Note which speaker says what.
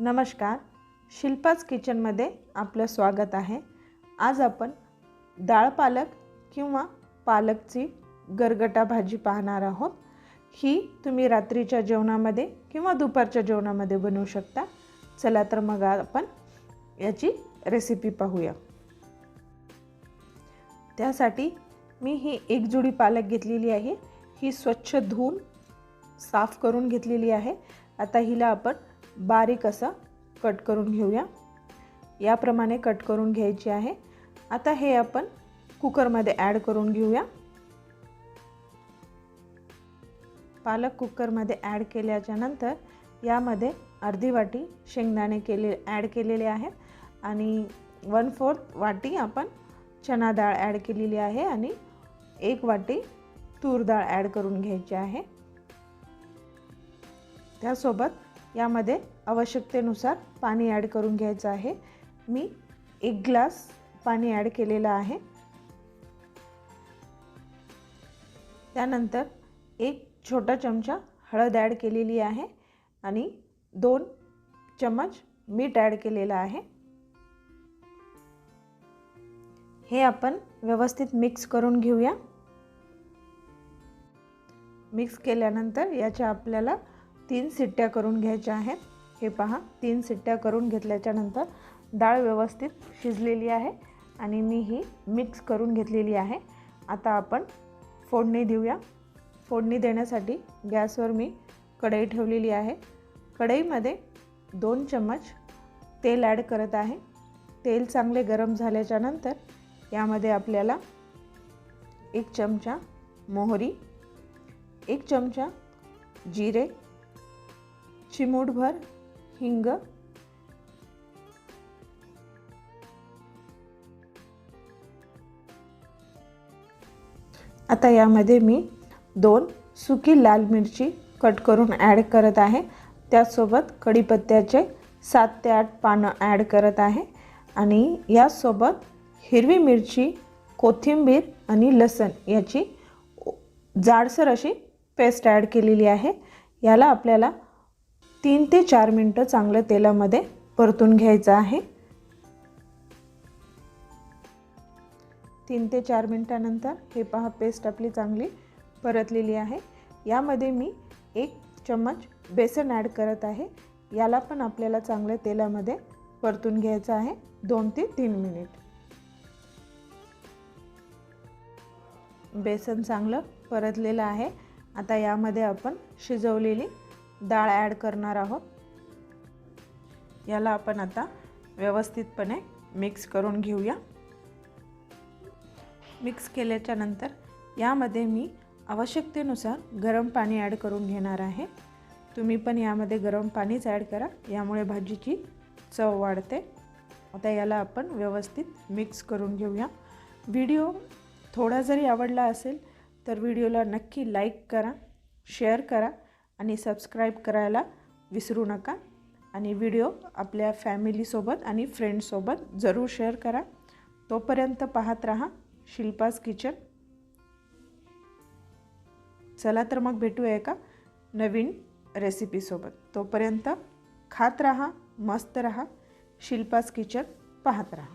Speaker 1: नमस्कार शिल्पाच किचनमध्ये आपलं स्वागत आहे. आज आपण डाळ पालक किंवा पालकची गरगटा भाजी पाहणार आहोत. ही तुम्ही रात्रीच्या जेवणामध्ये किंवा दुपारच्या जेवणामध्ये बनवू शकता. चला तर मग आपण याची रेसिपी पाहूया. त्यासाठी मी ही एक जुडी पालक घेतलेली आहे. ही स्वच्छ धुवून साफ करून घेतलेली आहे. आता हिला आपण बारीक असं कट करून घेऊया. याप्रमाणे कट करून घ्यायची आहे. आता हे आपण कुकरमध्ये ॲड करून घेऊया. पालक कुकरमध्ये ॲड केल्याच्यानंतर यामध्ये अर्धी वाटी शेंगदाणे केले ॲड केलेले आहेत आणि वन फोर्थ वाटी आपण चना डाळ ॲड केलेली आहे आणि एक वाटी तूर डाळ ॲड करून घ्यायची आहे. त्यासोबत यामध्ये आवश्यकतेनुसार पाणी ॲड करून घ्यायचं आहे. मी एक ग्लास पाणी ॲड केलेलं आहे. त्यानंतर एक छोटा चमचा हळद ॲड केलेली आहे आणि दोन चमच मीठ ॲड केलेलं आहे. हे आपण व्यवस्थित मिक्स करून घेऊया. मिक्स केल्यानंतर याच्या आपल्याला तीन सिट्ट्या करून घ्यायच्या आहेत. हे पहा तीन सिट्ट्या करून घेतल्याच्यानंतर डाळ व्यवस्थित शिजलेली आहे आणि मी ही मिक्स करून घेतलेली आहे. आता आपण फोडणी देऊया. फोडणी देण्यासाठी गॅसवर मी कढई ठेवलेली आहे. कढईमध्ये दोन चम्मच तेल ॲड करत आहे. तेल चांगले गरम झाल्याच्यानंतर यामध्ये आपल्याला एक चमचा मोहरी एक चमचा जिरे चिमूटभर हिंग. आता यामध्ये मी दोन सुकी लाल मिरची कट करून ॲड करत आहे. त्यासोबत कढीपत्त्याचे सात ते आठ पानं ॲड करत आहे. आणि यासोबत हिरवी मिरची कोथिंबीर आणि लसण याची जाडसर अशी पेस्ट ॲड केलेली आहे. याला आपल्याला तीन ते चार मिनटं चांगलं तेलामध्ये परतून घ्यायचं आहे. तीन ते चार मिनटानंतर हे पहा पेस्ट आपली चांगली परतलेली आहे. यामध्ये मी एक चम्मच बेसन ॲड करत आहे. याला पण आपल्याला चांगल्या तेलामध्ये परतून घ्यायचं आहे दोन ते तीन मिनिट. बेसन चांगलं परतलेलं आहे. आता यामध्ये आपण शिजवलेली डाळ ॲड करणार आहोत. याला आपण आता व्यवस्थितपणे मिक्स करून घेऊया. मिक्स केल्याच्यानंतर यामध्ये मी आवश्यकतेनुसार गरम पाणी ॲड करून घेणार आहे. तुम्ही पण यामध्ये गरम पाणीच ॲड करा यामुळे भाजीची चव वाढते. आता याला आपण व्यवस्थित मिक्स करून घेऊया. व्हिडिओ थोडा जरी आवडला असेल तर व्हिडिओला नक्की लाईक करा शेअर करा. आणि सबस्क्राईब करायला विसरू नका. आणि व्हिडिओ आपल्या फॅमिलीसोबत आणि फ्रेंड्ससोबत जरूर शेअर करा. तोपर्यंत पाहत राहा शिल्पास किचन चला तर मग भेटूया एका नवीन रेसिपीसोबत तोपर्यंत खात रहा मस्त रहा शिल्पास किचन पाहत राहा.